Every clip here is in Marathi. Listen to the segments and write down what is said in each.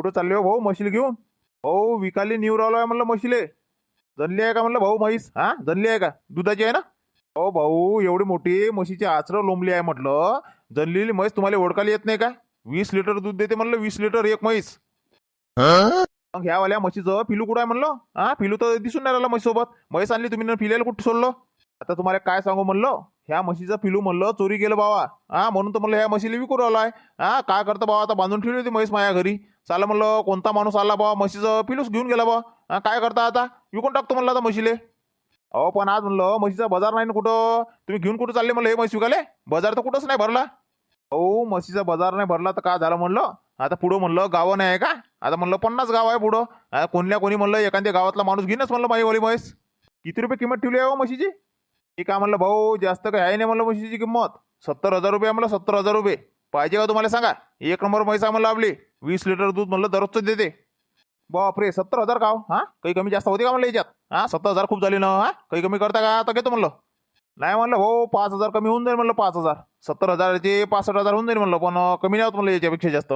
कुठं चालले हो भाऊ? म्हशील घेऊन? भाऊ विकाली न्यू राहिलो आहे म्हणलं म्हशीले. जनली आहे का म्हणलं भाऊ म्हैस? हा? जनली आहे का? दुधाची आहे ना? अहो भाऊ एवढी मोठी म्हशीची आचरं लोंबली आहे म्हटलं. जनलेली म्हैस तुम्हाला ओळखायला येत नाही का? वीस लिटर दूध देते म्हणलं वीस लिटर एक म्हैस. मग ह्या वाल्या म्हशीचं पिलू कुठं आहे म्हणलं? हा पिलू तर दिसून नाही राहिला म्हशीसोबत. म्हैस आणली तुम्ही न पिल्याला कुठं सोडलं? आता तुम्हाला काय सांगू म्हणलं? ह्या म्हशीचं पिलू म्हणलं चोरी गेलं बावा हा म्हणून तर म्हणलं ह्या म्हशीला विकू राहिलो आहे. हा काय करतं बावा आता बांधून ठेवली होती म्हैस माझ्या घरी. चाल म्हणलं कोणता माणूस आला बाबा म्हशीचं पिलूस घेऊन गेला बा. हा काय करता आता? विकून टाकतो म्हणलं आता म्हशीले. अहो पण आज म्हणलं म्हशीचा बाजार नाही ना कुठं? तुम्ही घेऊन कुठं चालले म्हणलं हे म्हशी विकाले बाजार तर कुठंच नाही भरला. अहो म्हशीचा बाजार नाही भरला तर काय झालं म्हणलं? आता पुढं म्हणलं गावं नाही आहे का? आता म्हणलं पन्नास गाव आहे पुढं. कोणल्या कोणी म्हणलं एखाद्या गावातला माणूस घेणंच म्हणलं माईवाली म्हैस. किती रुपये किंमत ठेवली आहे हो म्हशीची? मी काय म्हणलं भाऊ जास्त काही आहे नाही म्हणलं म्हशीची किंमत. सत्तर हजार रुपये म्हणलं सत्तर हजार रुपये. पाहिजे का तुम्हाला सांगा? एक नंबर म्हैस आम्हाला लाभली. वीस लिटर दूध म्हणलं दररोजचं देते. बापरे सत्तर हजार का हां? हा? काही कमी जास्त होते का म्हणलं याच्यात? हा? सत्तर हजार खूप झाले ना हा? काही कमी करता का? आता घेतो म्हणलं. नाही म्हणलं भाऊ पाच हजार कमी होऊन जाईल म्हणलं पाच हजार. सत्तर हजाराचे पासष्ट हजार होऊन जाईल म्हणलं पण कमी नाही होत म्हणलं याच्यापेक्षा जास्त.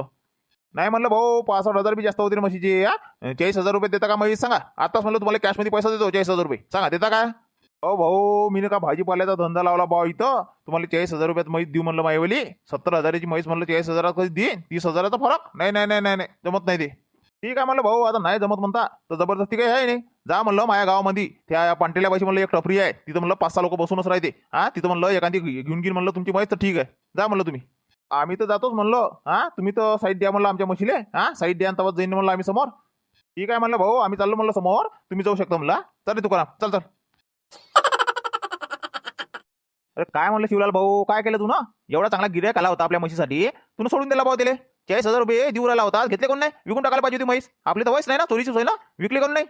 नाही म्हणलं भाऊ पासष्ट हजार बी जास्त होतील म्हशीचे हा? चाळीस हजार रुपये देता का म्हशी सांगा. आताच म्हणलं तुम्हाला कॅशमध्ये पैसा देतो चाळीस हजार रुपये. सांगा देता का? अहो भाऊ मी का भाजीपाल्याचा धंदा लावला भाऊ इथं? तुम्हाला चाळीस हजार रुपयात म्हैस देऊ म्हणलं माईवली सत्तर हजाराची म्हैस म्हणलं चाळीस हजारात कधी देईन? तीस हजाराचा फरक? नाही नाही नाही नाही नाही. जमत नाही ते. ठीक आहे म्हणलं भाऊ आता नाही जमत म्हणता. तर जबरदस्ती काही आहे नाही. जा म्हणलं माझ्या गावामध्ये. त्या पांटेल्या पाशी म्हणलं एक टपरी आहे. तिथं म्हणलं पाच सहा लोक बसूनच राहते. हा तिथं म्हणलं एखादी घेऊन घेऊन म्हणलं तुमची म्हैस तर ठीक आहे. जा म्हणलं तुम्ही. आम्ही तर जातोच म्हणलं. हा तुम्ही तर साईड द्या म्हणलं आमच्या म्हशीले. हा साईड द्या तेव्हा जाईन म्हणलं आम्ही समोर. ठीक आहे म्हणलं भाऊ आम्ही चाललो म्हणलं समोर. तुम्ही जाऊ शकता म्हणला. चालेल तुकाराम. चल चल. अरे काय म्हणलं शिवलाल भाऊ? काय केलं तू ना? एवढा चांगला गिऱ्हाईक आला होता आपल्या म्हशीसाठी. तू सोडून दिला भाऊ त्याला. चाळीस हजार रुपये देऊ राहिला होता. घेतले कोण नाही? विकून टाकायला पाहिजे होती म्हैस. आपली तर वयस नाही ना? चोरीची सोय ना? विकली कोण नाही?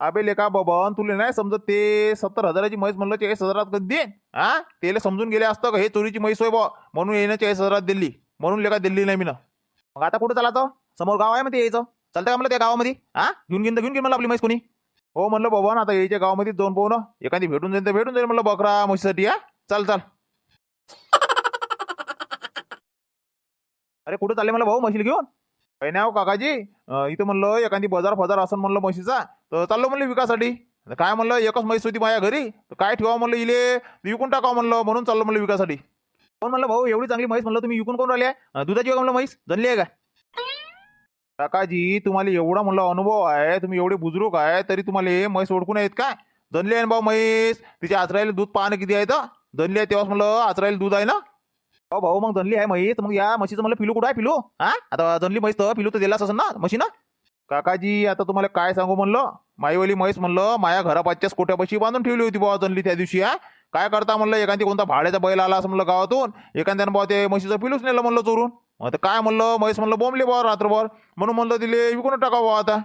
अबे लेका बबन तुला नाही समजत ते सत्तर हजाराची म्हैस म्हणलं चाळीस हजारात कधी दे? हा त्याला समजून गेले असतं का? हे चोरीची म्हैस होय बा म्हणून येणं चाळीस हजारात दिली. म्हणून लेका दिल्ली नाही मी ना मग आता कुठं चालायचं? समोर गाव आहे मग ते यायचं. चालतं का म्हणलं त्या गावामध्ये? हा घेऊन घेऊन घेऊन घेऊन मला आपली म्हैस कोणी. हो म्हणलं बाबा आता यायच्या गावामध्ये दोन पाहू ना एखादी भेटून जाईल तर भेटून जाईल म्हणलं बकरा म्हशीसाठी या चाल चाल. अरे कुठं चालले मला भाऊ म्हशीला घेऊन? काही नाही हो काकाजी. अं, इथं म्हणलं एखादी बाजार फजार असं म्हणलं म्हशीचा तर चाललो म्हणलं विकासाठी. काय म्हणलं एकच म्हैस होती माझ्या घरी तर काय ठेवा म्हणलं इले विकून टाकावं म्हणलं म्हणून चाललो म्हणलं विकासाठी. कोण म्हणलं भाऊ एवढी चांगली म्हैस म्हणलं तुम्ही विकून कोण राहिले दुधाची का म्हणलं म्हैस जनली आहे का? काकाजी तुम्हाला एवढा म्हणलं अनुभव आहे तुम्ही एवढे बुजुर्ग आहे तरी तुम्हाला हे म्हैस ओळखून आहेत काय? दनले आहे ना भाऊ म्हैस? तिच्या आचरायला दूध पाहणं किती आहे तर जनली आहे तेव्हाच म्हणलं आचरायला दूध आहे ना? हो भाऊ मग जनली आहे म्हैस मग या म्हशीचं म्हणलं पिलू कुठं आहे पिलू? हा? आता दनली म्हैस तर पिलू तर दिलाच असं ना म्हशी ना काकाजी आता तुम्हाला काय सांगू म्हणलं? माईवाली म्हैस म्हणलं माया घरापाचच्याच कोट्यापाशी बांधून ठेवली होती बाबा दनली त्या दिवशी हा? काय करता म्हणलं एखादी कोणता भाड्याचा बैल आला असं म्हणलं गावातून एखाद्यानं बाबा ते म्हशीचं पिलूच नेलं म्हणलं चोरून. मग काय म्हणलं? म्हैस म्हणलं बोंबले बाबा रात्रभर. म्हणून म्हणलं तिले विकून टाका बा आता.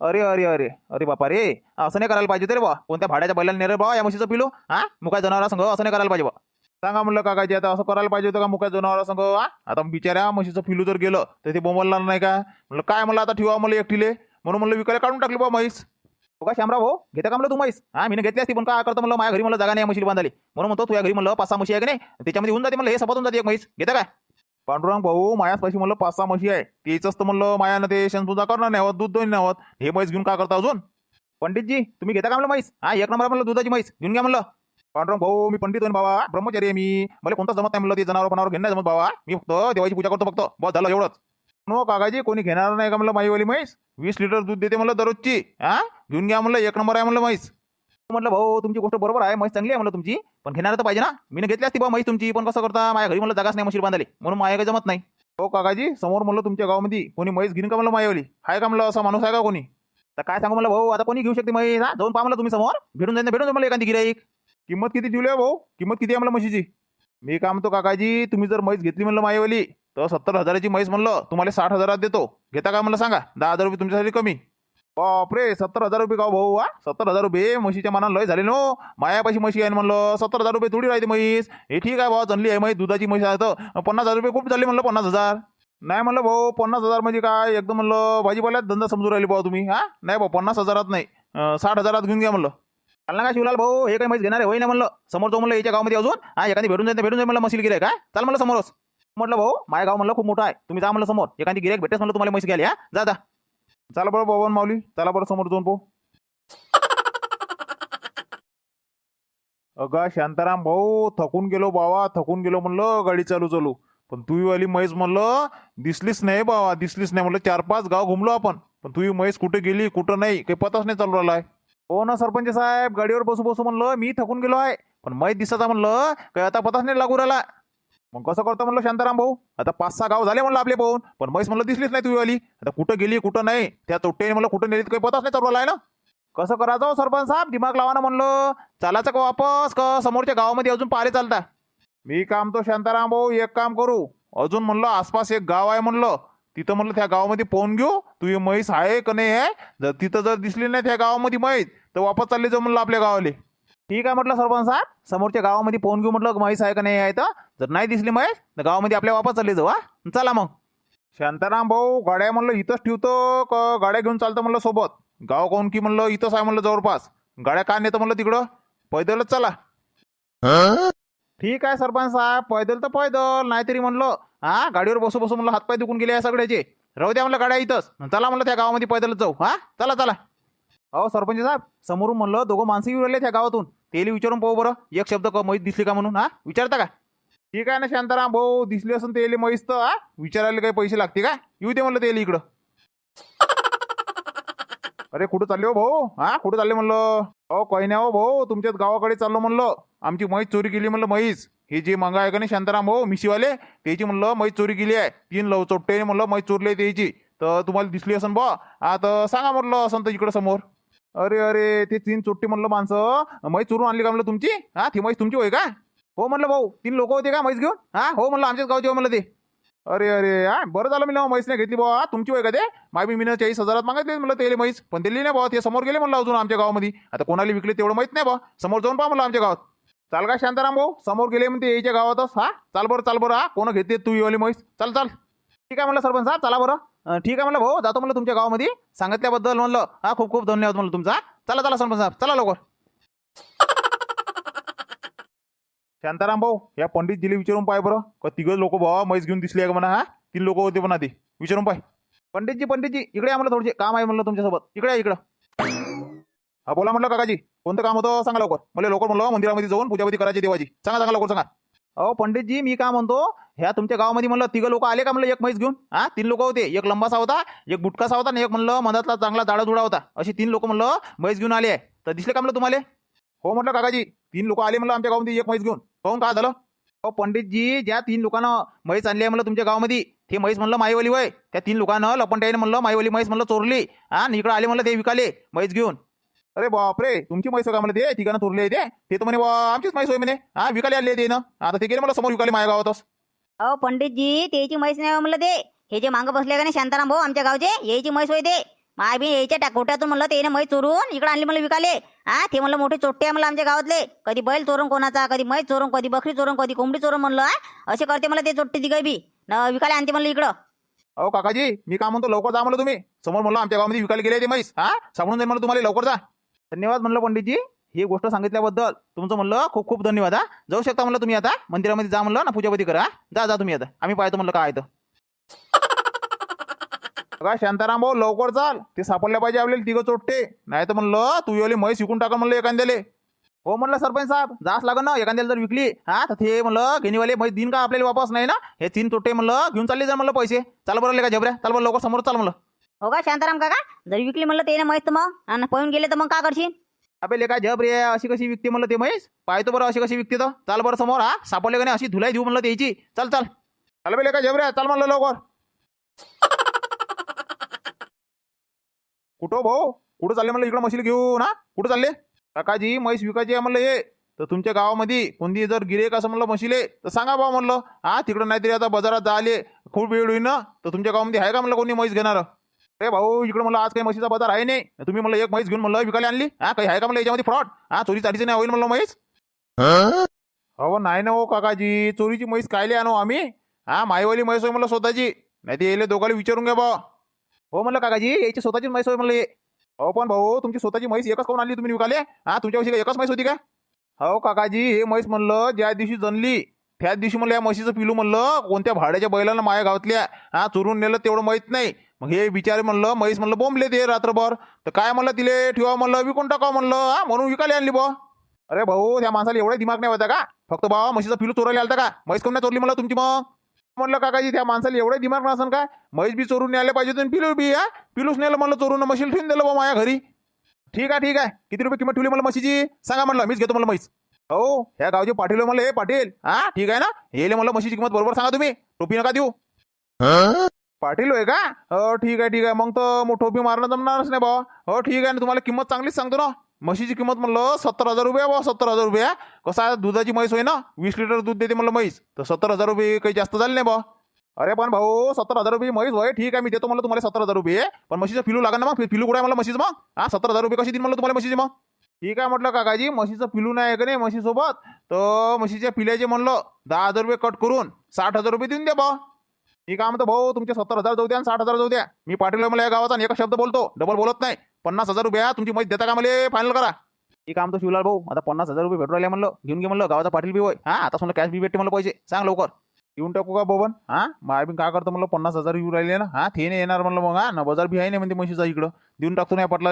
अरे अरे अरे अरे बापा रे असं नाही करायला पाहिजे तरी बा कोणत्या भाड्याच्या बैलाला नेरे बा या म्हशीचं पिलो? हा? मुका जनावरा संघ असं नाही करायला पाहिजे बा सांगा म्हणलं काकाजी आता असं करायला पाहिजे होतं का मुका जनावरा संघ हा? आता बिचाऱ्या म्हशीचं पिलू जर गेलं तर ते बोंबलणार नाही का? म्हणलं काय म्हणलं आता ठेवा म्हणलं एकटीले. म्हणून म्हणलं विकायला काढून टाकली बा म्हैस हो का शामराव भाऊ? घेता का म्हणलं तू म्हैस हा मी घेतली असती पण काय करतो म्हणलं? माझ्या घरी मला जागा नाही म्हशी बांधाली म्हणून म्हणतो तुझ्या घरी म्हणलं पाच सहा म्हशी आहे की नाही? त्याच्यामध्ये होऊन जाते म्हणलं हे सपातून जाते एक म्हैस. घेता काय पांडुरंग भाऊ मायाच पाशी म्हणलं पाच सहा म्हशी आहे. तेच तर म्हणलं मायानं ते शेणपूजा करणार नाही होत दूध दोन नाही होत हे म्हैस घेऊन का करता अजून? पंडितजी तुम्ही घेता का म्हणलं म्हैस? हा एक नंबर म्हणलं दुधाची म्हैस. घेऊन घ्या म्हणलं. पांडुरंग भाऊ मी पंडित होईन बाबा ब्रह्मचारी आहे मी. मला कोणता जमत नाही म्हणलं ते जनावर पणावर घेऊन नाही जमत बाबा मी फक्त देवाची पूजा करतो फक्त. बस झालं एवढंच. नो काकाजी कोणी घेणार नाही का म्हणलं माईवाली म्हैस? वीस लिटर दूध देते म्हणलं दररोजची. हा? घेऊन घ्या म्हणलं. एक नंबर आहे म्हणलं म्हैस. म्हटलं भाऊ तुमची गोष्ट बरोबर आहे म्हैस चांगली आहे म्हणलं तुमची. पण घेणार तर पाहिजे ना. मी घेतली असती बा म्हैस तुमची पण कसं करता? माझ्या घरी म्हणलं जागाच नाही म्हशी बांधाली म्हणून माझ्या काही जमत नाही. हो काकाजी समोर म्हणलं तुमच्या गावामध्ये कोणी म्हैस घेईन का म्हणलं मायावली? आहे का म्हणलं असा माणूस आहे का कोणी? तर काय सांगू म्हणलं भाऊ आता कोणी घेऊ शकते म्हैस? हा जाऊन पाहा म्हणलं तुम्ही समोर. भेटून जाईन भेटून जाईल मला एखादी गिराईक किंमत किती ठेवली आहे भाऊ? किंमत किती आहे म्हणलं म्हशीची? मी काय म्हणतो काकाजी तुम्ही जर म्हैस घेतली म्हणलं मायावली तर सत्तर हजाराची म्हैस म्हणलं तुम्हाला साठ हजारात देतो. घेता का म्हणलं सांगा? दहा हजार रुपये तुमच्यासाठी कमी. बापरे सत्तर हजार रुपये का हो भाऊ हा? सत्तर हजार रुपये म्हशीच्या मनाला लय झाले नो. मायापाशी म्हशी आहे ना म्हणलं सत्तर हजार रुपये थोडी राहते म्हैस. हे ठीक आहे भाऊ जनली आहे म्हैस दुधाची म्हैस आहे तर. पन्नास हजार रुपये खूप झाले म्हणलं पन्नास हजार. नाही म्हणलं भाऊ पन्नास हजार म्हणजे काय? एकदम म्हणलं भाजीपाल्यात धंदा समजून राहिले भाऊ तुम्ही हा? नाही भाऊ पन्नास हजारात नाही. साठ हजारात घेऊन घ्या म्हणलं. चाल ना का शिवलाल भाऊ? हे काही माहिती घेणार आहे होय ना म्हणलं. समोर जाऊ म्हणलं याच्या गावामध्ये अजून. हा एखादी भेटून जाते भेटून जाईल म्हणलं मशील गिराय काय चाल म्हणलं समोरच. म्हटलं भाऊ माझ्या गाव म्हणलं खूप मोठं आहे. तुम्ही जा म्हणलं समोर. एखादी गिऱ्हाईक भेटेस म्हणलं तुम्हाला म्हशी घ्यायला हा? जा जा. चला बरं बाबा माऊली चला बरं समोर जाऊन पाहू. अगं शांताराम भाऊ थकून गेलो बावा थकून गेलो म्हणलं गाडी चालू चालू. पण तू वाली म्हैस म्हणलं दिसलीच नाही बावा दिसलीच नाही म्हणलं चार पाच गाव घुमलो आपण. पण तुही म्हैस कुठे गेली कुठं नाही काही पताच नाही चालू राहिलाय. हो ना सरपंच साहेब गाडीवर बसू बसू म्हणलं मी थकून गेलो आहे. पण म्हैस दिसता म्हणलं काही आता पताच नाही लागू राहिला. मग कसं करतो म्हणलं शांताराम भाऊ? आता पाच सहा गाव झाले म्हणलं आपले पाहून. पण म्हैस म्हणलं दिसलीच नाही तुझी वाली. आता कुठं गेली कुठं नाही? त्या तोट्याने म्हणलं कुठं नेली तर काही पताच नाही चालू आहे ना? कसं करायचं हो, सरपंच साहेब? दिमाग लावा ना म्हणलं. चालायचं का वापस? का समोरच्या गावामध्ये अजून पारे चालता मी काम तो शांताराम भाऊ एक काम करू. अजून म्हणलं आसपास एक गाव आहे म्हणलं. तिथं म्हणलं त्या गावामध्ये पोहून घेऊ. तुझी म्हैस आहे का नाही आहे? जर तिथं जर दिसली नाही त्या गावामध्ये म्हैस तर वापस चालली जाऊ म्हणलं आपल्या गावाले. ठीक आहे म्हटलं सरपंच साहेब. समोरच्या गावामध्ये फोन घेऊ म्हटलं महेश आहे का नाही आहे तर? जर नाही दिसली महेश तर गावामध्ये आपल्या वापस चालले जाऊ हा. चला मग. शांताराम भाऊ गाड्या म्हणलं इथंच ठेवतो का? गाड्या घेऊन चालतं म्हणलं सोबत. गाव कोण की म्हणलं इथंच आहे म्हणलं जवळपास. गाड्या का नेतं म्हणलं तिकडं? पैदलच चला. ठीक आहे सरपंच साहेब पैदल तर पैदल नाहीतरी म्हणलं. हा गाडीवर बसू बसू म्हणलं हातपाय दुखून गेले आहे सगळ्याचे. राहू द्या म्हणलं गाड्या इथंच. चला म्हणलं त्या गावामध्ये पैदलच जाऊ हा. चला चला. अहो सरपंच साहेब समोरून म्हणलं दोघं माणसं येऊ राहिले त्या गावातून. तेली विचारून पाहू बरं एक शब्द क म्हैस दिसली का म्हणून हा? विचारता का? ठीक आहे ना शांताराम भाऊ दिसली असून तेली म्हैस तर हा? विचारायला काही पैसे लागते का? येऊ दे म्हणलं ते इकडं. अरे कुठं चालले हो भाऊ? हा? कुठं चालले म्हणलं? अहो काही नाही हो भाऊ तुमच्याच गावाकडे चाललो म्हणलं. आमची म्हैस चोरी केली म्हणलं म्हैस हे जे मंगा आहे का नाही शांताराम भाऊ मिशीवाले त्याची म्हणलं म्हैस चोरी केली आहे. तीन लव चोट्टे म्हणलं म्हैस चोरली आहे त्याची. तर तुम्हाला दिसली असन बा. आता सांगा म्हटलं असं तर इकडं समोर. अरे अरे ते तीन चोट्टी म्हणलं माणसं म्हैस चोरून आणली का म्हणलं तुमची? हा ती म्हैस तुमची होय का? हो म्हणलं भाऊ तीन लोक होते का म्हैस घेऊन? हा हो म्हणलं आमच्याच गावचे हो म्हणलं ते. अरे अरे हा बरं झालं मी ना म्हैस नाही घेतली बाबा तुमची होय का ते? माय मी मीनं चाळीस हजारात मागितले म्हणलं तेले म्हैस पण दिली नाही बाबा ते समोर गेले म्हणलं अजून आमच्या गावामध्ये. आता कोणाला विकले तेवढं माहीत नाही बा समोर जाऊन पहा म्हणलं आमच्या गावात. चाल का शांताराम भाऊ समोर गेले म्हणते यायच्या गावातच हा चाल बरं चाल बरं हा कोण घेते तू येवाली म्हैस? चाल चाल. ठीक आहे म्हणलं सरपंच साहेब चला बरं. अं, ठीक आहे म्हणलं भाऊ जातो म्हणलं तुमच्या गावामध्ये. सांगितल्याबद्दल म्हणलं हा खूप खूप धन्यवाद म्हणलं तुमचा. चला चला सरपंच साहेब चला लवकर. शांताराम भाऊ या पंडितजीला विचारून पाय बरं. का तिघं लोक बाबा म्हैस घेऊन दिसली आहे का म्हणा हा? तीन लोक होते म्हणा ते. विचारून पाय. पंडितजी पंडितजी इकडे या म्हणलं थोडीशी काम आहे म्हणलं तुमच्यासोबत. इकडे या इकडं. हा बोला म्हटलं काकाजी. कोणतं काम होतं सांगा लवकर. मला लवकर म्हणलं मंदिरामध्ये जाऊन पूजापती करायची देवाची. सांगा सांगा लवकर सांगा. अहो पंडितजी मी काय म्हणतो ह्या तुमच्या गावामध्ये म्हणलं तिघं लोक आले का म्हणलं एक म्हैस घेऊन? हा तीन लोक होते. एक लंबासा होता एक गुटकासा होता आणि एक म्हणलं मधातला चांगला जाडाजुडा होता. अशी तीन लोक म्हणलं म्हैस घेऊन आले. तर दिसले का म्हणलं तुम्हाला? हो म्हटलं काकाजी तीन लोक आले म्हणलं आमच्या गावामध्ये एक म्हैस घेऊन. पाहून काय झालं? अहो पंडितजी ज्या तीन लोकांना म्हैस आणली आहे म्हणलं तुमच्या गावामध्ये ते म्हैस म्हणलं माईवाली वय. त्या तीन लोकांना लपंटाईने म्हणलं माईवाली म्हैस म्हणलं चोरली. हा आणि आले म्हणलं ते विकाले म्हैस घेऊन. अरे बापरे तुमची म्हैस का म्हणलं ते ठिकाणं तुरले ते ते तर म्हणे बा आमचीच म्हैस होय म्हणे. हा विकाले आले ते ना आता ते गेले मला समोर विकाले माझ्या गावातच. अहो पंडितजी त्याची म्हैस नाही म्हणलं ते. हे जे मागं बसले का नाही शांताराम भाऊ आमच्या गावचे यायची म्हैस होय ते. माय बी यायच्या टाकोट्यातून म्हणलं त्याने म्हैस चोरून इकडे आणली म्हणलं विकाले. हा ते म्हणलं मोठे चोट्टे आहे म्हणलं आमच्या गावातले. कधी बैल चोरून कोणाचा कधी म्हैस चोरून कधी बकरी चोरून कधी कोंबडी चोरून म्हणलं हा. असे करते मला ते चोट्टे तिघं बी. न विकाले आणते म्हणलं इकडं. अहो काकाजी मी काय म्हणतो लवकर जा म्हणलं तुम्ही. समोर म्हणलं आमच्या गावामध्ये विकायला गेले ते म्हैस. हा सापडून जाईल म्हणलं तुम्हाला लवकर जा. धन्यवाद म्हणलं पंडितजी. ही गोष्ट सांगितल्याबद्दल तुमचं म्हणलं खूप खूप धन्यवाद हा. जाऊ शकता म्हणलं तुम्ही आता. मंदिरामध्ये जा म्हणलं ना पूजापती करा जा जा तुम्ही आता. आम्ही पाहतो म्हणलं काय तर शांताराम भाऊ लवकर चाल. ते सापडल्या पाहिजे आपल्याला तिघं चोट्टे. नाही तर म्हणलं तू वाली म्हैस विकून टाका म्हणलं एखाद्याले. हो म्हणलं सरपंच साहेब जास लागन ना एखाद्याला जर विकली हा तर ते म्हणलं घेणीवाले म्हैस दिन का आपल्याला वापस नाही ना? हे तीन तोटे म्हणलं घेऊन चालले जा म्हणलं पैसे. चाल बरं का जबऱ्या? चाल बरं लवकर समोर चाल म्हणलं. हो का शांताराम काका? जरी विकली म्हणलं ते ना तर मग. आणि पळून गेले तर मग का करशील? अबे काय जब रे अशी कशी विकते म्हणलं ते म्हैस? पाहतो बरं अशी कशी विकते तर. चाल बरं समोर हा. सापडले का नाही? अशी धुलाई देऊ म्हणलं त्याची चल चल. चाल बेले का रे. चाल म्हणलं लवकर. कुठं हो भाऊ? कुठं चालले म्हणलं इकडं मशील घेऊ ना कुठं चालले? काकाजी म्हैस विकायची आहे म्हणलं हे. तर तुमच्या गावामध्ये कोणती जर गिरेक असं म्हणलं मशीले तर सांगा भाऊ म्हणलं. हा तिकडं नाहीतरी आता बाजारात जाले खूप वेळ होईल ना तर तुमच्या गावामध्ये आहे का म्हणलं कोणी म्हैस घेणार? अरे भाऊ इकडं म्हणलं आज काही म्हशीचा बाजार आहे नाही. तुम्ही म्हणलं एक म्हैस घेऊन म्हणलं विकायला आणली. हा काही आहे का म्हणलं याच्यामध्ये फ्रॉड हा चोरी चारीचं नाही होईल म्हणलं म्हैस? अहो नाही ना हो काकाजी. चोरीची म्हैस कायले आणू आम्ही? हा माईवाली म्हैस होय म्हणलं स्वतःची. नाही ते येले दोघाला विचारून घ्या बा. हो म्हणलं काकाजी याची स्वतःची म्हैस होय म्हणलं हे. अहो पण भाऊ तुमची स्वतःची म्हैस एकच कोण आणली तुम्ही विकाले हा तुमच्याविषयी एकच म्हैस होती का? हो काकाजी हे म्हैस म्हणलं ज्या दिवशी जणली त्याच दिवशी म्हणलं या म्हशीचं पिलू म्हणलं कोणत्या भाड्याच्या बैलानं माया गावातल्या हा चोरून नेलं तेवढं माहीत नाही. मग हे बिचारे म्हणलं म्हैस म्हणलं बोंबले ते रात्रभर. तर काय म्हणलं तिले? ठेवा म्हणलं विकून टाकावं म्हणलं. हा म्हणून विकायला आणली बा अरे भाऊ त्या माणसाला एवढा दिमाग नाही होता का? फक्त बा म्हशीचं पिलू चोरायला आलता का? म्हैस कोण चोरली म्हणलं तुमची मग? म्हणलं काकाजी त्या माणसाला एवढा दिमाग नसन का? म्हैस बी चोरून न्यायला पाहिजे तुम्ही पिलू बी हा? पिलूच नेलं म्हणलं चोरून म्हशीला ठेवून दिलं बा माझ्या घरी. ठीक आहे ठीक आहे. किती रुपये किंमत ठेवली मला म्हशीची? सांगा म्हणलं मीच घेतो म्हणलं म्हैस. हो त्या गावचे पाटील मला म्हणलं हे पाटील हा ठीक आहे ना? येले म्हणलं म्हशीची किंमत बरोबर सांगा तुम्ही. टोपी नका देऊ. पाटील होय का? हो ठीक आहे ठीक आहे. मग तर मग टोपी मारणं जमणारच नाही भावा. हो ठीक आहे ना तुम्हाला किंमत चांगलीच सांगतो ना. म्हशीची किंमत म्हणलं सत्तर हजार रुपये भाऊ सत्तर हजार रुपये कसं आहे दुधाची म्हैस होय ना वीस लिटर दूध देते म्हणलं म्हैस. तर सत्तर हजार रुपये काही जास्त झाले नाही भाऊ अरे पण भाऊ सत्तर हजार रुपये म्हैस होय ठीक आहे मी देतो म्हणलं तुम्हाला सत्तर हजार रुपये. पण म्हशीचं फिलू लागेल ना मग? फिलू कुठे आहे मला म्हशीचं मग? हा सत्तर हजार रुपये कशी देईन म्हणलं तुम्हाला म्हशीची मग? ठीक आहे म्हटलं काकाजी म्हशीचं पिलू नाही आहे का नाही म्हशीसोबत? तर म्हशीच्या पिल्याचे म्हणलं दहा हजार रुपये कट करून साठ हजार रुपये देऊन द्या भाऊ ठीक आहे म्हणतो भाऊ तुमचे सत्तर हजार जाऊ द्या आणि साठ हजार जाऊ द्या. मी पाटील मला या गावाचा आणि एका शब्द बोलतो डबल बोलत नाही. पन्नास हजार रुपये तुमची मैत देता का मला फायनल करा. ठीक काम म्हणतो शिवलाल भाऊ आता पन्नास हजार रुपये भेटू राहिले म्हणलं घेऊन घे म्हणलं गावाचा पाटील बी होय. हा आता म्हणलं कॅश बी भेटते मला पैसे. सांग लवकर. येऊन टाकू का बबन? हा माय बी काय करतो म्हणलं पन्नास हजार येऊ राहिले ना? हा ते नाही येणार म्हणलं मग हा ना बाजार बी आहे नाही म्हणते म्हशीचा इकडं. देऊन टाकतो नाही पटला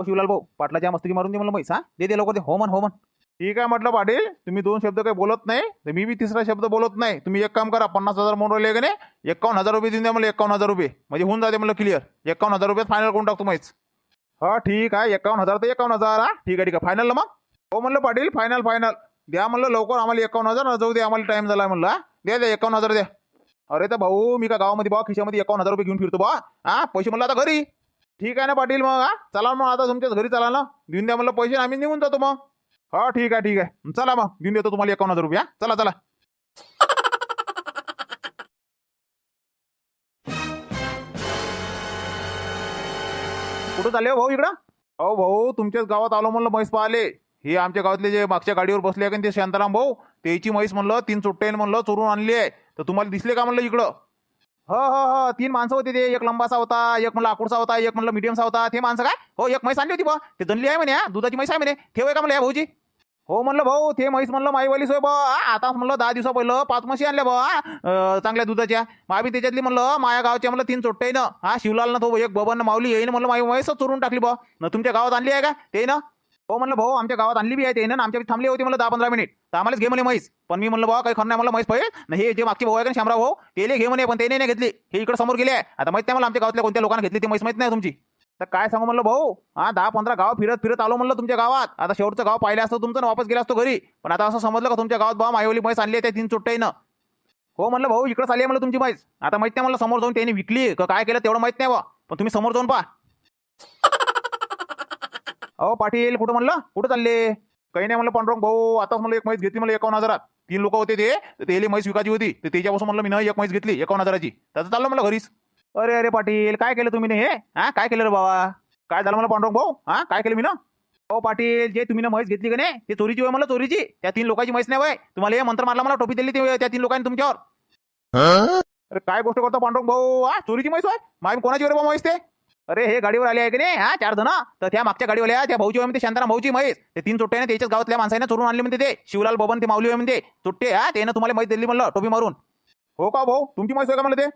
हो शिवलाल भाऊ पाटलाच्या मस्ती मारून दे म्हणलं मैस हा? दे दे लवकर दे. हो म्हण हो म्हण. ठीक आहे म्हटलं पाटील तुम्ही दोन शब्द काही बोलत नाही तर मी बी तिसरा शब्द बोलत नाही. तुम्ही एक काम करा पन्नास हजार म्हणून राहिले की नाही एकावन्न हजार रुपये देऊन द्या मला एकावन्न हजार रुपये. म्हणजे होऊन जाते मला क्लिअर एकावन्न हजार रुपये फायनल करून टाकतो मैच हा हो, ठीक आहे. एकावन्न हजार तर एकावन्न हजार हा? ठीक आहे ठीक आहे. फायनल मग? हो म्हणलं पाटील फायनल फायनल द्या म्हणलं लवकर आम्हाला एकावन्न हजार जाऊ दे आम्हाला टाईम झाला म्हणलं द्या द्या एकावन्न हजार द्या. अरे तर भाऊ मी का गावामध्ये बा खिशामध्ये एकावन्न हजार रुपये घेऊन फिरतो बा हा? पैसे म्हणलं आता घरी. ठीक आहे ना पाटील मग हा? चला मग आता तुमच्याच घरी चला ना. देऊन द्या म्हणलं पैसे आम्ही निघून जातो मग. हा ठीक आहे ठीक आहे. चला मग देऊन देतो तुम्हाला एकावन्न हजार रुपये चला चला. कुठं चालले हो भाऊ इकडं? अहो भाऊ तुमच्याच गावात आलो म्हणलं म्हैस पाहिले हे आमच्या गावातले जे मागच्या गाडीवर बसले आहे का ते शांताराम भाऊ त्याची म्हैस म्हणलं तीन चुट्ट्याने म्हणलं चोरून आणली आहे. तर तुम्हाला दिसले का म्हणलं इकडं? हो हो हो. तीन माणसं होते ते. एक लंबासा होता एक म्हणलं आकुडसा होता एक म्हणलं मिडियमचा होता. ते माणसं काय? हो एक म्हैस आणली होती बा. ते दणली आहे म्हणे हा, दुधाची म्हैस आहे म्हणे. ठेव का म्हणलं या भाऊची हो म्हणलं भाऊ ते म्हैस म्हणलं माईवाली सोय बा. आता म्हणलं दहा दिवसा पहिलं पाच म्हशी आणल्या बा अं, चांगल्या दुधाच्या. मग त्याच्यातली म्हणलं माया गावच्या म्हणलं तीन चोट्टे ना. हा शिवलाल ना तो एक बबन माऊली येईन म्हणलं माई म्हैसच चोरून टाकली बा. न तुमच्या गावात आणली आहे का? ते ना? हो म्हणलं भाऊ आमच्या गावात आणली बी आहे ते ना आमच्या थांबली होती म्हणलं दहा पंधरा मिनिट. तर आम्हालाच घे म्हणे म्हैस. पण मी म्हणलं भाऊ काही खरं नाही मला म्हैस पाहिजे हे जे मागची भाऊ आहे का शामराव भाऊ तेले घे म्हणे पण ते नाही घेतली. हे इकडे समोर गेले आहे. आता माहीत नाही मला आमच्या गावातल्या कोणत्या लोकांना घेतली ती म्हैस माहीत नाही तुमची. तर काय सांगू म्हणलं भाऊ हा दहा पंधरा गाव फिरत फिरत आलो म्हणलं तुमच्या गावात. आता शेवटचं गाव पाहिलं असतं तुमचं वापस गेला असतो घरी. पण आता असं समजलं का तुमच्या गावात बा मायवली म्हैस आणली आहे ते तीन चुट्टाईनं हो म्हणलं भाऊ इकडं आली आहे म्हणलं तुमची म्हैस. आता माहीत नाही मला समोर जाऊन त्यांनी विकली का काय केलं तेवढं माहीत नाही बा. पण तुम्ही समोर जाऊन पहा. अहो पाटील कुठं म्हणलं? कुठं चालले? काही नाही म्हणलं पांडुरंग भाऊ आताच म्हणलं एक म्हैस घेतली मला एकावन्न हजारात. तीन लोक होते ते. तर तेली म्हैस विकायची होती. तर त्याच्यापासून म्हणलं मी ना एक म्हैस घेतली एकावन्न हजाराची. त्याचं चाललं मला घरीच. अरे अरे पाटील काय केलं तुम्ही हे? हा काय केलं रे बाबा? काय झालं मला पांडुरंग भाऊ? हा काय केलं मी ना हो पाटील जे तुम्ही ना म्हैस घेतली का नाही ते चोरीची होय मला चोरीची. त्या तीन लोकांची म्हैस नाही वय. तुम्हाला हे मंत्र मारला मला टोपी दिली ते त्या तीन लोकांनी तुमच्यावर. अरे काय गोष्ट करतो पांडुरंग भाऊ? हा चोरीची म्हैस होय? माय कोणाची वर म्हैस ते? अरे हे गाडीवर आले आहे की नाही? हा चार जण? तर त्या मागच्या गाडीवाल्या त्या भाऊची होय म्हणते शांताराम भाऊची म्हैस ते तीन चुट्टे त्याच्याच गावातल्या माणसाने चोरून आणले म्हणते ते. शिवलाल बबन ते माऊली होय म्हणते. चुट्टे हा त्यानं तुम्हाला म्हैस दिली म्हणलं टोपी मारून. हो का भाऊ? तुमची म्हैस होय का म्हणलं ते?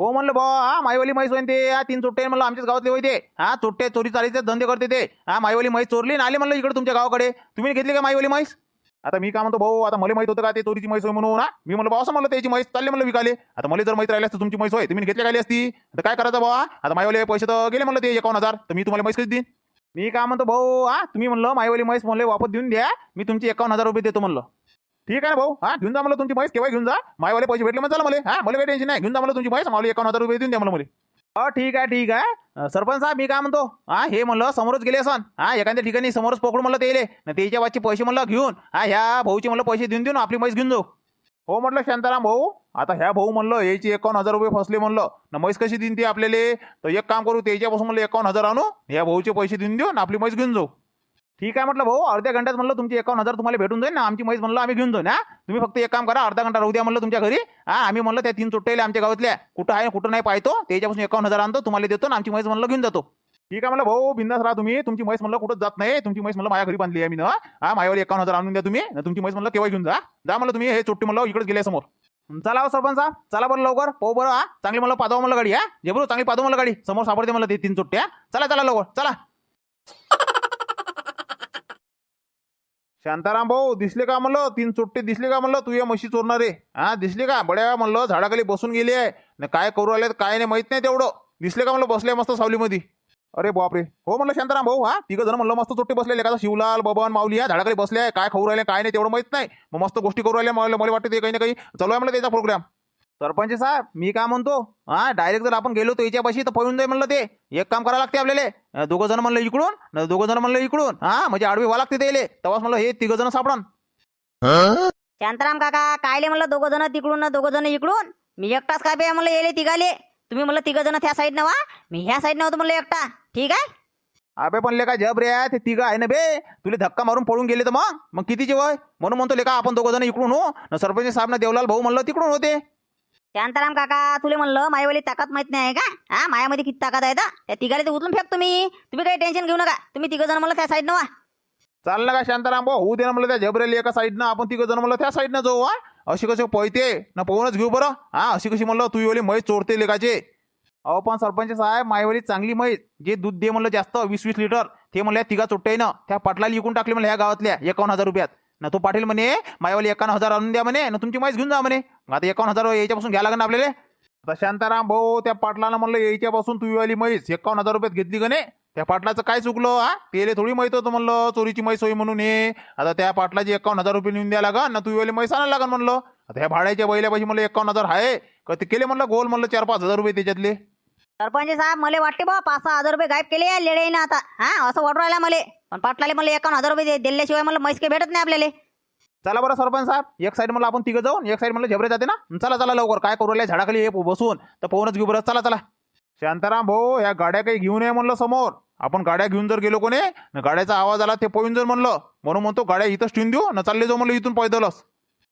हो म्हणलं भाऊ हा माईवाली म्हैस होईन ते. हा तीन चुट्टे म्हणलं आमच्याच गावातले होते हा चुट्टे चोरी चालीचे धंदे करते ते. हा माईवाली म्हैस चोरली ना आले म्हणलं इकडे तुमच्या गावाकडे. तुम्ही घेतली का माईवाली म्हैस आता मी काय म्हणतो भाऊ आता मला माहीत होतं का ते चोरीची म्हैस होय म्हणून ना मी म्हणलं भाऊ असं म्हणलं त्याची म्हैस चालले म्हणलं विकाले. आता मला जर माहीत राहिली असतं तुमची म्हैस होय तुम्ही घेतली काय असती? तर काय करायचं भाऊ हा? आता मायवाले पैसे तर गेले म्हणलं ते एकावन्न हजार तर मी तुम्हाला म्हैस कधी देईन? मी काय म्हणतो भाऊ हा? तुम्ही म्हणलं मायवाली म्हैस म्हणले वापस देऊन द्या मी तुमची एकावन्न हजार रुपये देतो म्हणलं. ठीक आहे ना भाऊ? हा? घेऊन जा मला तुमची म्हैस केव्हा घेऊन जा. मायवाले पैसे भेटले म्हणजे चला मला हा? मला काही टेन्शन नाही. घेऊन जा मला तुमची म्हैस मला एकावन्न हजार रुपये देऊन द्या मला मला. अ ठीक आहे ठीक आहे. सरपंच साहेब मी काय म्हणतो? हा हे म्हणलं समोरच गेले असन. हा एखाद्या ठिकाणी समोरच पकडून म्हणलं ते ना त्याच्या वाचे पैसे म्हणलं घेऊन. हा ह्या भाऊचे म्हणलं पैसे देऊन देऊन आपली मैस घेऊन जाऊ. हो म्हटलं शांताराम भाऊ. आता ह्या भाऊ म्हणलं याची एकावन्न हजार रुपये फसले म्हणलं. ना म्हैस कशी देईन ती आपल्याला? तर एक काम करू त्याच्यापासून म्हणलं एकावन्न हजार आणू. ह्या भाऊचे पैसे देऊन देऊ ना आपली म्हैस घेऊन जाऊ. ठीक आहे म्हटलं भाऊ अर्ध्या घंट्यात म्हणलं तुमची एकावन्न हजार तुम्हाला भेटून जाईल ना आमची म्हैस म्हणलं आम्ही घेऊन जाऊ ना. तुम्ही फक्त एक काम करा अर्धा घंटा राहू द्या म्हणलं तुमच्या घरी. हा आम्ही म्हणलं त्या तीन चुट्टेले आमच्या गावातल्या कुठं आहे कुठं नाही पाहतो. त्याच्यापासून एकावन्न हजार आणतो तुम्हाला देतो ना आमची म्हैस म्हणलं घेऊन जातो. ठीक आहे म्हणलं भाऊ बिंदास राहा तुम्ही. तुमची म्हैस म्हणलं कुठं जात नाही. तुमची म्हैस म्हणलं माझ्या घरी बांधली आहे मी ना. हा माझ्यावर एकावन्न हजार आणून द्या तुम्ही. तुमची म्हैस म्हणलं केव्हा घेऊन जा. जा म्हणलं तुम्ही हे चोट्टी म्हणलं इकडेच गेले समोर. चला हो सरपंच चला बरं लवकर. पाहू बरं हा. चांगली मला पादवा मला गाडी हा. जेबरू चांगली पादवा मला गाडी. समोर सापडते मला ते तीन चुट्ट्या. चला चला लवकर. चला. शांताराम भाऊ दिसले का म्हणलं? तीन चोट्टे दिसले का म्हणलं? तू या म्हशी चोरणारे हा दिसले का? बड्या म्हणलं झाडाखाली बसून गेले आहे. न काय करू आले काय नाही माहीत नाही तेवढं. दिसले का म्हणलं? बसले मस्त सावलीमध्ये. अरे बापरे. हो म्हणलं शांताराम भाऊ हा? तिघं जण म्हणलं मस्त चोट्टे बसलेले एखादा शिवलाल बबन माऊली हा झाडाखाली बसले आहे. काय खाऊ राहिले काय नाही तेवढं माहीत नाही. मग मस्त गोष्टी करू राहिले मला मला वाटतं ते काही ना काही. चालू आहे म्हणलं त्याचा प्रोग्राम सरपंच साहेब मी काय म्हणतो? हा डायरेक्ट जर आपण गेलो तर याच्यापाशी तर पळून जाईल म्हणलं ते. एक काम करावं लागते आपल्याला. दोघं जण म्हणलं इकडून न दोघं जण म्हणलं इकडून. हा म्हणजे आडवी व्हा लागते त्याले. तेव्हाच म्हणलं हे तिघं जण सापडन. शांताराम काका कायले म्हणलं दोघं जण तिकडून दोघं जण इकडून? मी एकटाच काय बे म्हणलं येले तिघाले? तुम्ही म्हणलं तिघं जण त्या साईड वा मी ह्या साईड होतो म्हणलं एकटा. ठीक आहे? अबे पण लेका जब रे ते तिघं आहे ना बे. तुले धक्का मारून पळून गेले तर मग? मग कितीचे वय? म्हणून म्हणतो लेका आपण दोघं जण इकडून हो. न सरपंच साहेब ना देवलाल भाऊ म्हणलं तिकडून होते. शांताराम काका तुले म्हणलं मायावाली ताकद माहीत नाही आहे का? हा मायामध्ये किती ताकद आहे तर त्या तिघाले ते उचलून फेक तुम्ही. तुम्ही काही टेन्शन घेऊ नका. तुम्ही तिघं जण म्हणलं त्या साईड वा. चाललं का शांताराम भाऊ? होऊ दे ना म्हणलं त्या झबरेली एका साईडनं आपण तिघं जण म्हणलं त्या साईडनं जाऊ हा. अशी कशी पळते? ना पोहूनच घेऊ बरं. हा अशी कशी म्हणलं तू ओली म्हैस चोरते लेखाचे अहो पण सरपंच साहेब मायवाली चांगली म्हैस. जे दूध दे म्हणलं जास्त वीस वीस लिटर. ते म्हणल्या तिघा चोट्ट्यानं त्या पाटलाला विकून टाकले म्हणलं ह्या गावातल्या एकावन्न हजार रुपयात. ना तो पाटील म्हणे मायावाली एकावन्न हजार आणून द्या म्हणे ना तुमची म्हैस घेऊन जा म्हणे. आता एकावन्न हजार याच्यापासून घ्या लागेल ना आपल्याला. आता शांताराम भाऊ त्या पाटलानं म्हणलं यायच्यापासून तू वाली म्हैस एकावन्न हजार रुपयात घेतली का नाही? त्या पाटलाचं काय चुकलं हा? तेले थोडी माहीत होतं म्हणलं चोरीची म्हैस होई म्हणून हे. आता त्या पाटलाची एकावन्न हजार रुपये नेऊन द्या लागन ना तू वाली म्हैस आणायला लागन म्हणलं. आता ह्या भाड्याच्या बैल्यापाशी म्हणलं एकावन्न हजार आहे का ते केले म्हणलं गोल म्हणलं चार पाच हजार रुपये त्याच्यातले. सरपंच साहेब मला वाटते बा पाच सहा हजार रुपये गायब केले या लेडेनं आता. हा असं वाटू राहिला मला. पण पाटलाले मला एकावन्न हजार रुपये दे- दिल्याशिवाय मला म्हैस काही भेटत नाही आपल्याला. चला बरं सरपंच साहेब एक साईड मला आपण तिघं जाऊन एक साईड मला झेबरे जाते ना? चला चला लवकर. काय करू राहिले? झाडाखाली हे बसून. तर पोहूनच घेऊ बरं. चला चला. शांताराम भाऊ ह्या गाड्या काही घेऊन ये म्हणलं समोर. आपण गाड्या घेऊन जर गेलो कोणी न गाड्याचा आवाज आला ते पळून जर म्हणलं. म्हणून म्हणतो गाड्या इथंच ठेवून देऊ न चालले जाऊ म्हणलं इथून पैदलच.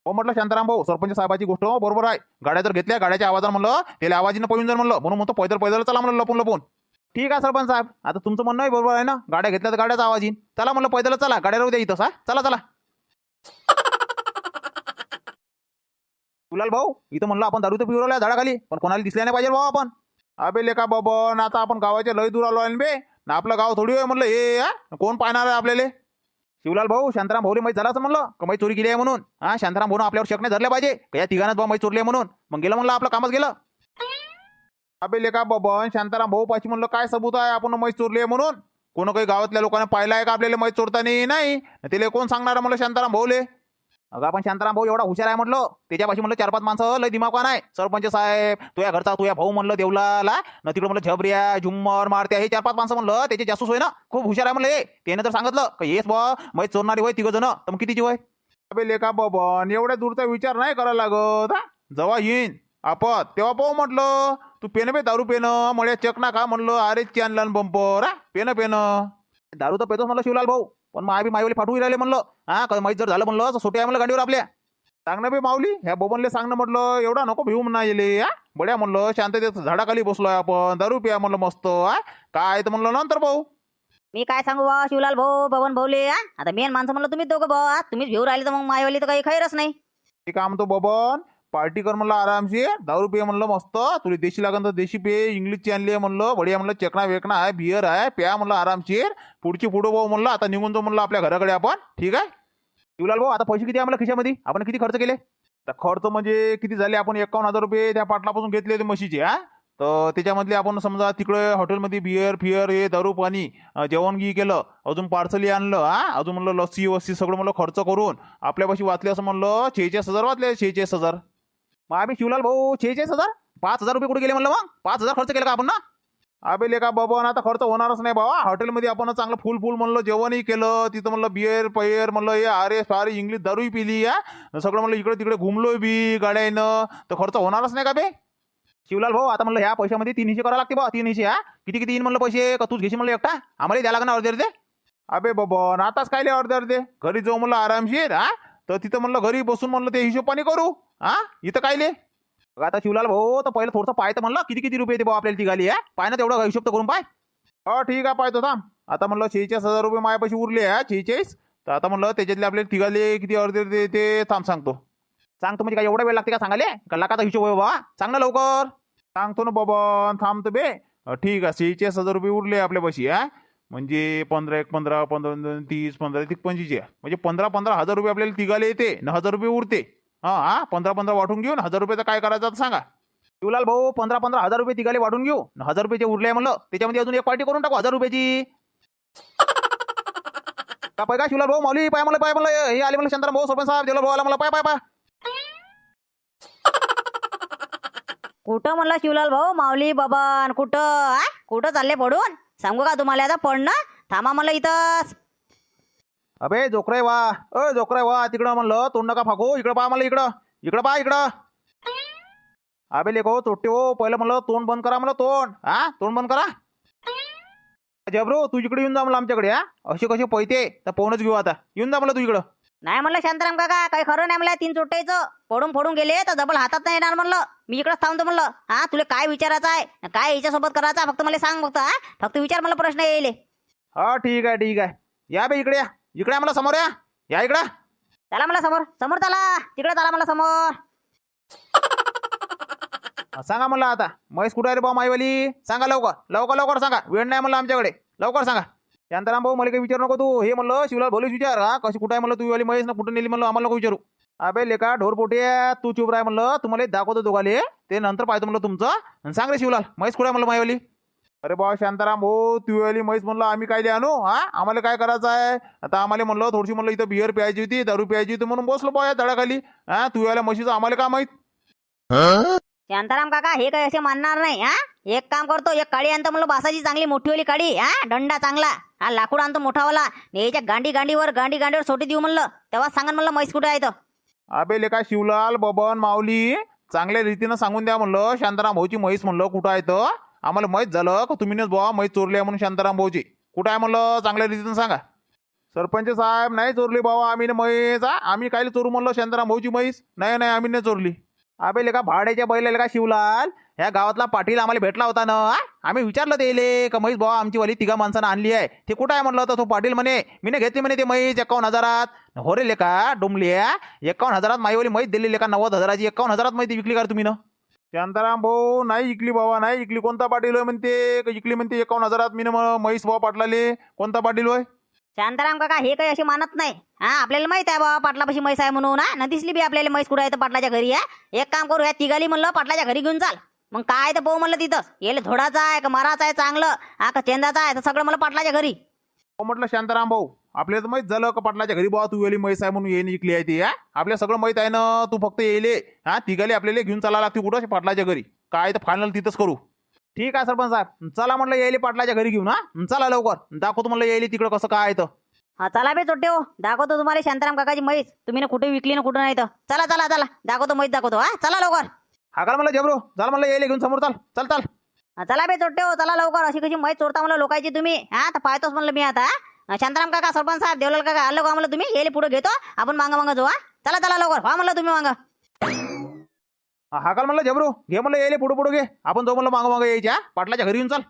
हो म्हटलं शांताराम भाऊ सरपंच साहेबाची गोष्ट हो, बरोबर आहे. गाड्या जर घेतल्या गाड्याच्या आवाजानं म्हणलं त्याला आवाजीनं पळून जर म्हणलं. म्हणून म्हणतो पैदल पैदल चला म्हणलं लपून लपून. ठीक आहे सरपंच साहेब. आता तुमचं म्हणणं बरोबर आहे ना. गाड्या घेतल्या तर गाड्याचा आवाज येईन. चला म्हणलं पैदल चला. गाड्या राहू द्या इथं हा. चला चला. तुलाल भाऊ इथं म्हणलं आपण दारू तर पिऊ राहिलो झाडाखाली. पण कोणाला दिसल्या नाही पाहिजे भाऊ आपण. अबे लेका बाबा ना आता आपण गावाच्या लय दूर आलो आहे बे. ना आपलं गाव थोडी आहे म्हणलं. हा. कोण पाहणार आहे आपल्याला? शिवलाल भाऊ शांताराम भाऊले माहीत झाला असं म्हणलं? का माहीत चोरी केली आहे म्हणून? हा शांताराम भाऊ आपल्यावर शक नाही धरले पाहिजे. का या तिघांनाच भाऊ माहीत चोरली म्हणून? मग गेलं म्हणलं आपलं कामच गेलं. अबे लेका बबन शांताराम भाऊ पाशी म्हणलं काय सबूत आहे आपण म्हैस चोरली आहे म्हणून? कोण काही गावातल्या लोकांना पाहिलं आहे का आपल्याला म्हैस चोरता नाही. तिला कोण सांगणार म्हणलं शांताराम भाऊले? अगं आपण शांताराम भाऊ एवढा हुशार आहे म्हटलं. त्याच्यापाशी म्हणलं चार पाच माणसं लय दिमाग नाही? सरपंच साहेब तुझ्या घरचा तुझ्या भाऊ म्हणलं देवलाला. न तिकडं म्हणलं झबऱ्या झुम्मर मारत्या हे चार पाच माणसं म्हणलं. त्याचे जासूस होय ना? खूप हुशार आहे म्हणलं हे. त्याने तर सांगितलं का येस बा माहीत चोरणारी होय तिघं जण. तर मग कितीची होय? अबे लेका बाबा एवढ्या दूरचा विचार नाही करायला लागत हा? जेव्हा येईन. आपत तेव्हा पाहू म्हटलं. तू पेन बे दारू पेनं. मळ्या चक ना का म्हणलं. अरे चॅनला बंपर हा? पेनं पेनं. दारू तर पेतोच म्हणलं शिवलाल भाऊ. पण माय बी मायवली फाटू राहिले म्हणलं. हा काय माहीत जर झालं म्हणलं तर सोटे आहे म्हणलं गाडीवर आपल्या. सांग ना बे माऊली ह्या बबनले सांग ना म्हटलं एवढा नको भिवून नाही येले हा? बड्या म्हणलं शांततेत झाडाखाली बसलोय आपण दारू पिया म्हणलं मस्त हा? काय तर म्हणलं नंतर भाऊ. मी काय सांगू बा शिवलाल भाऊ बबन भाऊले हा? आता मेन माणसं म्हणलं तुम्ही दोघं बा तुम्हीच घेऊ राहिले तर मग मायवाली तर काही खैरच नाही. ते काय म्हणतो बबन पार्टी कर म्हणलं आरामशीर दारू पे म्हणलं मस्त. तुला देशी लागन तर देशी पे इंग्लिशची आणली आहे म्हणलं. बढिया म्हणलं चेकणा वेकना आहे बियर आहे प्या म्हणलं आरामशीर पुढची पुढं भाऊ म्हणलं आता निघून जाऊ म्हणलं आपल्या घराकडे आपण. ठीक आहे? शिवलाल भाऊ आता पैसे किती आहे म्हणलं खिशामध्ये? आपण किती खर्च केले? तर खर्च म्हणजे किती झाले? आपण एकावन्न हजार रुपये त्या पाटलापासून घेतले होते म्हशीचे हा? तर त्याच्यामधले आपण समजा तिकडे हॉटेलमध्ये बियर फिअर हे दारू पाणी जेवण गी केलं. अजून पार्सली आणलं हा? अजून म्हणलं लस्सी वस्सी सगळं म्हणलं खर्च करून आपल्यापाशी वाचले असं म्हणलं शेहेचाळीस हजार वाचले शेहेचाळीस हजार. मग आम्ही शिवलाल भाऊ शेहेचाळीस हजार? पाच हजार रुपये कुठे गेले म्हणलं मग? पाच हजार खर्च केला का आपण ना? अबे लेका बाबा आता खर्च होणारच नाही बाबा हॉटेलमध्ये आपण चांगलं फुल फुल म्हणलं जेवणही केलं तिथं म्हणलं बिअर पैर म्हणलं हे आरे सारे इंग्लिश दारूही पिली या. सगळं म्हणलं इकडे तिकडे घुमलोय बी गाड्यानं. तर खर्च होणारच नाही का बे? शिवलाल भाऊ आता म्हणलं ह्या पैशामध्ये तीन हिशे करावं लागते बा तीन हिशे हा? किती किती येईन म्हणलं पैसे? का तूच घेशील म्हणलं एकटा? आम्हाला द्यायला लागणार अर्धे अर्धे अबे बाबा ना आताच काय अर्धे अर्धे घरी जाऊ म्हणलं आरामशीर हा? तर तिथं म्हणलं घरी बसून म्हणलं ते हिशोब पाणी करू. हा? इथं कायले बघा आता शिवलाल भाऊ तर पहिलं थोडंसं पाय तर म्हणलं किती किती रुपये येते भाऊ आपल्याला ती गाली आहे पाय ना तेवढा हिशोब तर करून पाय. हो ठीक आहे पाहतो थांब. आता म्हणलं शेहेचाळीस हजार रुपये मायापाशी उरले आहे शेहेचाळीस. तर आता म्हणलं त्याच्यातले आपल्याला तिघाले किती अर्धे अर्धे ते थांब सांगतो. सांगतो म्हणजे काय एवढा वेळ लागते का सांगाले का लाखाचा हिशोब आहे बाबा? सांग ना लवकर. सांगतो ना बाबा थांबतो बे. ठीक आहे शेहेचाळीस हजार रुपये उरले आपल्यापाशी आहे म्हणजे पंधरा एक पंधरा पंधरा दोन तीस पंधरा तीस पंचवीस आहे. म्हणजे पंधरा पंधरा हजार रुपये आपल्याला तिघाले येते न हजार रुपये उरते. हा हा पंधरा पंधरा वाटून घेऊन हजार रुपयाचं काय करायचं आता सांगा. शिवलाल भाऊ पंधरा पंधरा हजार रुपये तिघाले वाढून घेऊ. न हजार रुपये जे उरले आहे म्हणलं त्याच्यामध्ये अजून एक पार्टी करून टाकू हजार रुपयाची. का पाय का शिवलाल भाऊ माऊली पाय मला पाय मला हे आले मला शांताराम भाऊ सरपंच साहेब देवलाल भाऊ आला मला पाय पाय पाय. कुठं म्हणलं शिवलाल भाऊ माऊली बबन कुठं? आ कुठं चालले पडून? सांगू का तुम्हाला आता पडणं? थांबा म्हणलं इथंच. अबे जोकराय वा. अ जोकराय वा तिकडं म्हणलं तोंड नका फाकू. इकडं पहा मला इकडं. इकडं पहा इकडं. अबे लेको चोट्टे हो. पहिलं म्हणलं तोंड बंद करा म्हणलं तोंड. हा तोंड बंद करा? जबरो तू इकडे येऊन जा म्हणलं आमच्याकडे हा असे कसे पैते? तर पोहणच घेऊ आता. येऊन जा म्हणलं तू इकडं. नाही म्हणलं शांताराम काका काही खरं नाही म्हणलं तीन चोट्याचं पडून फोडून गेले तर डबल हातात नाही येणार म्हणलं. मी इकडंच थांबतो म्हणलं. हा तुला काय विचारायचं आहे? काय याच्यासोबत करायचं? फक्त मला सांग फक्त हा फक्त विचार मला प्रश्न येईल. हा ठीक आहे ठीक आहे. या बे इकडे या. इकडे या मला समोर या. या इकडं. चला मला समोर. समोर चला. तिकडे चला मला समोर. सांगा म्हणलं आता. महेश कुठे आहे रे बा माईवाली? सांगा लवकर. लवकर लवकर सांगा. वेळ नाही म्हणलं आमच्याकडे. लवकर सांगा. शांताराम भाऊ मला काही विचारू नको तू. हे म्हणलं शिवलाल भोलेच विचार. हा कशी कुठं आहे म्हणलं तू वाली महेश? ना कुठं नेली म्हणलं आम्हाला नको विचारू. अबे लेका ढोर पोटे तू चुप राय म्हणलं. तुम्हाला दाखवतो दोघाले. ते नंतर पाहतो म्हणलं तुमचं. आणि सांग रे शिवलाल महेश कुठे आहे म्हणलं माईवाली? अरे बा शांताराम भाऊ तू आली म्हैस म्हणलं आम्ही काय आणू हा? आम्हाला काय करायचं आहे? आता आम्हाला म्हणलं थोडीशी म्हणलं इथं बिअर प्यायची होती दारू प्यायची होती म्हणून बसलो बा या तळाखाली हा तू याला म्हशीचं आम्हाला काय माहीत? शांताराम काका हे काही असे मानणार नाही हा? एक काम करतो एक काडी आणतो म्हणलं बासाची चांगली मोठीवाली काडी हा? दंडा चांगला. हा लाकूड आणतो मोठावाला. याच्या गांडी गांडीवर गांडी गांडीवर सोटी देऊ म्हणलं. तेव्हा सांगा म्हणलं म्हैस कुठे आहे तर अबे लेका शिवलाल बबन माऊली चांगल्या रीतीनं सांगून द्या म्हणलं. शांताराम भाऊची म्हैस म्हणलं कुठं आहे तर आम्हाला माहीत झालं का तुम्हीच बुवा म्हैस चोरली आहे म्हणून शांताराम भाऊजी. कुठं आहे म्हणलं? चांगल्या रीतीनं सांगा. सरपंच साहेब नाही चोरली बाबा आम्ही ना हा? आम्ही काय चोरू म्हणलं? शांताराम भाऊजी म्हैस? नाही नाही आम्ही नाही चोरली. अबे लेका भाड्याच्या बैलाले का शिवलाल? ह्या गावातला पाटील आम्हाला भेटला होता ना आम्ही विचारलं त्याले का म्हैस भाऊ आमची वाली तिघा माणसानं आणली आहे. ते कुठं आहे म्हणलं? तर तो पाटील म्हणे मी नाही घेतली म्हणे ते म्हैस एकावन्न हजारात. हो रे लेका आहे एकावन्न हजारात माईवाली म्हैस दिली लेका नव्वद हजाराची एकावन्न हजारात माहिती विकली का तुम्ही ना? शांताराम भाऊ नाही इकली बाबा नाही इकली. कोणता पाटील होय म्हणते? का इकली म्हणते एकावन्न हजारात? मी म्हैस भाऊ पाटलाले. कोणता पाटील होय? शांताराम काका हे काही असे मानत नाही. हा आपल्याला माहीत आहे बाबा पाटलापाशी म्हैस आहे म्हणून. हा न दिसली बी आपल्याला म्हैस कुठं आहे तर पाटलाच्या घरी आहे एक काम करू ह्या तिघाली म्हणलं पाटलाच्या घरी घेऊन चाल. मग काय तर पाहू म्हणलं तिथंच येले धोडाचा आहे का माराचा आहे चांगलं. हा का चेंदाचा आहे तर सगळं मला पाटलाच्या घरी. हो म्हटलं शांताराम भाऊ. आपल्याला तर माहीत झालं का पाटलाच्या घरी बाबा तू वेळी म्हैस आहे म्हणून येईन इकली आहे ती हा? आपल्या सगळं माहीत आहे ना तू फक्त येले हा? तिघाले आपल्याला घेऊन चाला लागते कुठं? पाटलाच्या घरी. काय तर फायनल तिथंच करू. ठीक आहे सरपंच साहेब. चला म्हटलं यायले पाटलाच्या घरी घेऊन हा? चला लवकर. दाखवतो म्हणलं यायले तिकडं कसं काय आहे तर. हा चला बे चोट्टे हो. दाखवतो तुम्हाला शांताराम काकाची म्हैस. तुम्ही ना कुठे विकली ना कुठं नाही तर. चला चला चला. दाखवतो म्हैस दाखवतो हा? चला लवकर. हाकाल म्हणलं जबरो चला म्हणलं यायले घेऊन समोर चाल चल चाल. हा, चला बे चोट्टे हो. चला लवकर. अशी कशी म्हैस चोरता म्हणलं लोकांची तुम्ही. हा तर पाहतोच म्हणलं मी आता हा, शांताराम काका सरपंच साहेब देवलाल काका आलो का म्हणलं तुम्ही? येले पुढे घेतो. आपण मांगा मांगा जाऊ हा. चला चला लवकर. व्हा म्हणलं तुम्ही मांगा. हाकाल म्हणलं जबरो घे म्हणलं यायले पुढे पुढे घे. आपण जाऊ म्हणलं मागं मागं यायच्या पाटलाच्या घरी येऊन चाल.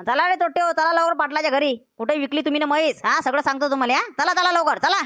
चला रे तोट्टे हो चला लवकर पाटलाच्या घरी. कुठे विकली तुम्ही ना म्हैस? हा सगळं सांगतो तुम्हाला हा. चला चला लवकर. चला.